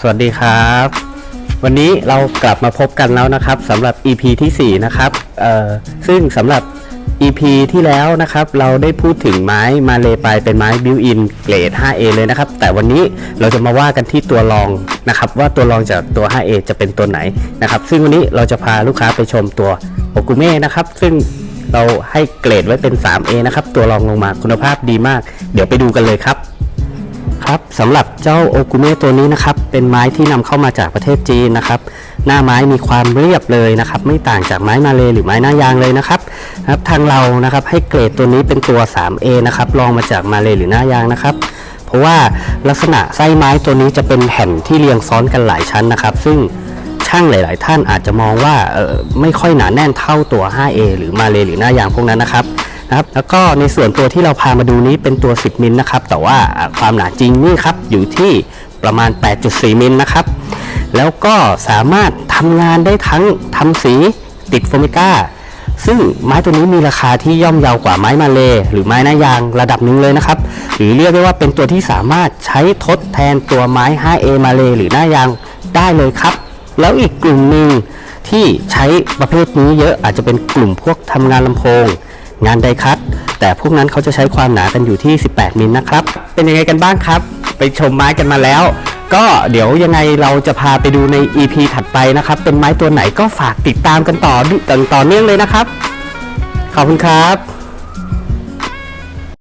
สวัสดีครับ วันนี้เรากลับมาพบกันแล้วนะครับสำหรับ EP ที่ 4 นะครับเออซึ่งสำหรับ EP ที่แล้วนะครับ เราได้พูดถึงไม้มาเลไปเป็นไม้บิวอินเกรด 5A เลยนะครับ แต่วันนี้เราจะมาว่ากันที่ตัวรองนะครับ ว่าตัวรองจากตัว 5A จะเป็นตัวไหนนะครับ ซึ่งวันนี้เราจะพาลูกค้าไปชมตัวโอกุเม่นะครับ ซึ่งเราให้เกรดไว้เป็น 3A นะครับ ตัวรองลงมาคุณภาพดีมาก เดี๋ยวไปดูกันเลยครับ ครับสำหรับเจ้าโอกุเมะตัวนี้นะครับเป็นไม้ที่นำเข้ามาจากประเทศจีนนะครับ หน้าไม้มีความเรียบเลยนะครับ ไม่ต่างจากไม้มาเลหรือไม้หน้ายางเลยนะครับครับทางเรานะครับให้เกรดตัวนี้เป็นตัว 3A นะครับลองมาจากมาเลหรือหน้ายางนะครับเพราะว่าลักษณะไส้ไม้ตัวนี้จะเป็นแผ่นที่เรียงซ้อนกันหลายชั้นนะครับ ซึ่งช่างหลาย ๆ ท่านอาจจะมองว่าไม่ค่อยหนาแน่นเท่าตัว 5A หรือมาเลหรือหน้ายางพวกนั้นนะครับ นะครับแล้วก็ในส่วนตัวที่เราพามาดูนี้เป็นตัว 10 มิลนะครับ แต่ว่าความหนาจริงนี่ครับอยู่ที่ประมาณ 8.4 มิลนะครับ แล้วก็สามารถทำงานได้ทั้งทำสีติดโฟมิก้า ซึ่งไม้ตัวนี้มีราคาที่ย่อมเยาวกว่าไม้มาเล หรือไม้หน้ายางระดับหนึ่งเลยนะครับ หรือเรียกได้ว่าเป็นตัวที่สามารถใช้ทดแทนตัวไม้ 5A มาเลหรือหน้ายางได้เลยครับ แล้วอีกกลุ่มหนึ่งที่ใช้ประเภทนี้เยอะอาจจะเป็นกลุ่มพวกทำงานลำโพง งานไดคัตแต่พวกนั้นเขาจะใช้ความหนากันอยู่ที่ 18 มิลนะครับ เป็นยังไงกันบ้างครับ ไปชมไม้กันมาแล้ว ก็เดี๋ยวยังไงเราจะพาไปดูใน EP ถัดไปนะครับ เป็นไม้ตัวไหนก็ฝากติดตามกันต่อต่อเนื่องเลยนะครับ ขอบคุณครับ